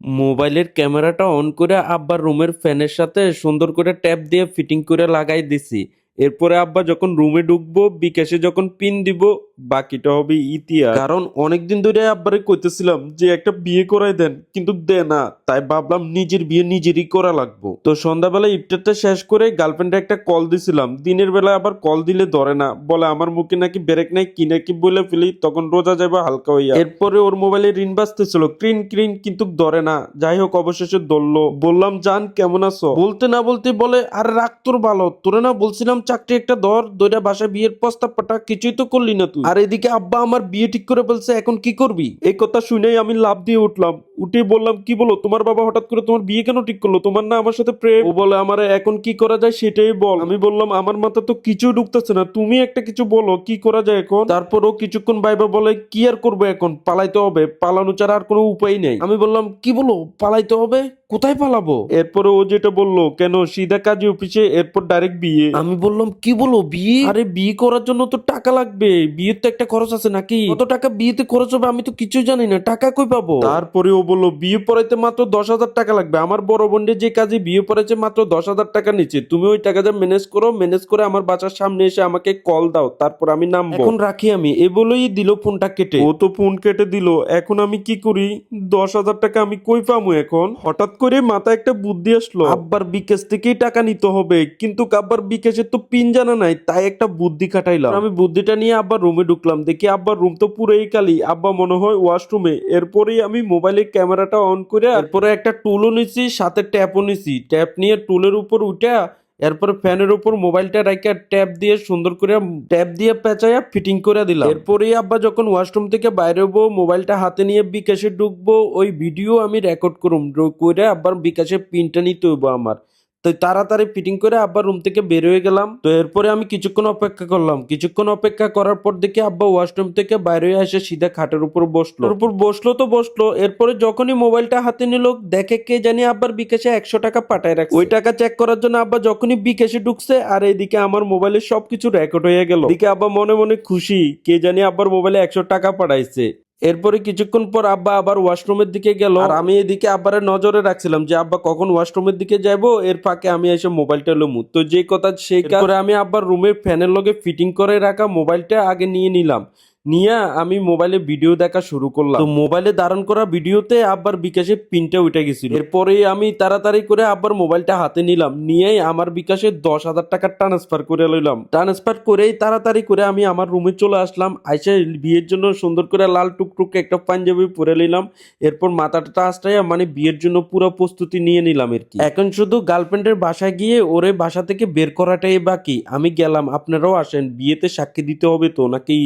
মোবাইলের ক্যামেরাটা অন করে আব্বার রুমের ফ্যানের সাথে সুন্দর করে ট্যাপ দিয়ে ফিটিং করে লাগাই দিছি। এরপরে আব্বা যখন রুমে ঢুকবো, বিকাশে যখন পিন দিব, বাকিটা হবে ইতিহাস। কারণ অনেকদিন ধরে আব্বারে কইতেছিলাম যে একটা বিয়ে করাই দেন, কিন্তু দে না। তাই ভাবলাম নিজের বিয়ে নিজেরই করা লাগবো। তো সন্ধ্যাবেলা ইফতারটা শেষ করে গার্লফ্রেন্ডে একটা কল দিছিলাম। দিনের বেলা আবার কল দিলে ধরে না। বলে, আমার মুখে নাকি ব্রেক নাই, কি নাকি বলে ফেলি, তখন রোজা যাবে হালকা হইয়া। এরপরে ওর মোবাইলে ঋণ বাজতেছিল ক্রিন ক্রিন, কিন্তু ধরে না। যাই হোক, অবশেষে ধরলো। বললাম, জান, কেমন আছো? বলতে না বলতে বলে, আরে রাখ তোর ভালো। তোরে না বলছিলাম চাকরি একটা ধর দইটা বাসায় বিয়ের প্রস্তাব পাঠা কিছুই তো করলি না তুই। আর এদিকে আব্বা আমার বিয়ে ঠিক করে বলছে এখন কি করবি? এই কথা শুনেই আমি লাভ দিয়ে উঠলাম। উঠে বললাম কি বলো তোমার বাবা হঠাৎ করে তোমার বিয়ে কেন ঠিক করল? তোমার না আমার সাথে প্রেম? ও বলে আমার এখন কি করা যায় সেটাই বল। আমি বললাম আমার মাথা তো কিছু ঢুকতেছে না তুমি একটা কিছু বলো কি করা যায় এখন? তারপর ও কিছুক্ষণ বাইবা বলে কি আর করব এখন? পালাইতে হবে। পালানো ছাড়া আর কোনো উপায় নেই। আমি বললাম কি বলো পালাইতে হবে? কোথায় পালাবো? এরপরে ও যেটা বলল কেন? সিধা কাজে অফিসে এরপর ডাইরেক্ট বিয়ে। আমি বললাম কি বলো বিয়ে? আরে বিয়ে করার জন্য তো টাকা লাগবে। বিয়ের তো একটা খরচ আছে নাকি? কত টাকা বিয়েতে খরচ হবে আমি তো কিছু জানি না টাকা কই পাবো? তারপরে ও বলল বিয়ে পড়াইতে মাত্র দশ হাজার টাকা লাগবে। আমার বড় বোনের যে কাজে বিয়ে পড়াইছে মাত্র দশ হাজার টাকা নিচ্ছে। তুমি ওই টাকাটা ম্যানেজ করো ম্যানেজ করে আমার বাসার সামনে এসে আমাকে কল দাও তারপর আমি নামবো। এখন রাখি আমি। এ বলেই দিল ফোনটা কেটে। ও তো ফোন কেটে দিল। এখন আমি কি করি? দশ হাজার টাকা আমি কই পামু এখন? হঠাৎ করে মাথায় একটা বুদ্ধি আসলো। আব্বার বিকাশ থেকেই টাকা নিতে হবে। কিন্তু আব্বার বিকাশের তো পিন জানা নাই, তাই একটা বুদ্ধি খাটাইলাম। আমি বুদ্ধিটা নিয়ে আব্বার রুমে ঢুকলাম, দেখি আব্বার রুম তো পুরোই কালি আব্বা মনে হয় ওয়াশরুমে এরপরেই আমি মোবাইলের ক্যামেরাটা অন করে এরপরে একটা টুলও নিছি, সাথে ট্যাপও নিছি। ট্যাপ নিয়ে টুলের উপর উঠে এরপরে ফ্যানের উপর মোবাইলটা রাখা ট্যাপ দিয়ে সুন্দর করে ট্যাপ দিয়ে পেঁচাইয়া ফিটিং করে দিলাম। এরপরে আব্বা যখন ওয়াশরুম থেকে বাইরে হব মোবাইলটা হাতে নিয়ে বিকাশে ঢুকবো, ওই ভিডিও আমি রেকর্ড করুম করে আবার বিকাশে পিনটা নিতে হইবো আমার। তো তাড়াতাড়ি ফিটিং করে আব্বা রুম থেকে বের হয়ে গেলাম। তো এরপরে আমি কিছুক্ষণ অপেক্ষা করলাম। কিছুক্ষণ অপেক্ষা করার পর দেখি আব্বা ওয়াশরুম থেকে বাইরে এসে সিধা খাটের উপর বসল। উপর বসল তো বসল। এরপরে যখনই মোবাইলটা হাতে নিল দেখে কে জানি আব্বার বিকাশে একশো টাকা পাঠায় রাখছে। ওই টাকা চেক করার জন্য আব্বা যখনই বিকাশে ঢুকছে আর এইদিকে আমার মোবাইলে সবকিছু রেকর্ড হয়ে গেল। এদিকে আব্বা মনে মনে খুশি কে জানি আব্বার মোবাইলে একশো টাকা পাঠাইছে। এরপরে কিছুক্ষণ পর আব্বা আবার ওয়াশরুমের দিকে গেল। আর আমি এদিকে আব্বার নজরে রাখছিলাম যে আব্বা কখন ওয়াশরুমের দিকে যাব এর ফাঁকে আমি এসে মোবাইলটা লুমু। তো যে কথা সেই কারণে আমি আব্বার রুমের ফ্যানের লগে ফিটিং করে রাখা মোবাইলটা আগে নিয়ে নিলাম। নিয়ে আমি মোবাইলে ভিডিও দেখা শুরু করলাম। তো মোবাইলে ধারণ করা ভিডিওতে আব্বার বিকাশে পিনটা উঠে গেছিল। এরপরে আমি তাড়াতাড়ি করে আব্বার মোবাইলটা হাতে নিলাম নিয়েই আমার বিকাশে দশ হাজার টাকা ট্রান্সফার করে লইলাম। ট্রান্সফার করেই তাড়াতাড়ি করে আমি আমার রুমে চলে আসলাম আইসা বিয়ের জন্য সুন্দর করে লাল টুকটুক একটা পাঞ্জাবি পরে নিলাম এরপর মাথাটা আস্তাইয়া মানে বিয়ের জন্য পুরো প্রস্তুতি নিয়ে নিলাম আর কি। এখন শুধু গার্লফ্রেন্ডের বাসায় গিয়ে ওরে বাসা থেকে বের করাটাই বাকি। আমি গেলাম আপনারাও আসেন বিয়েতে সাক্ষী দিতে হবে তো নাকি?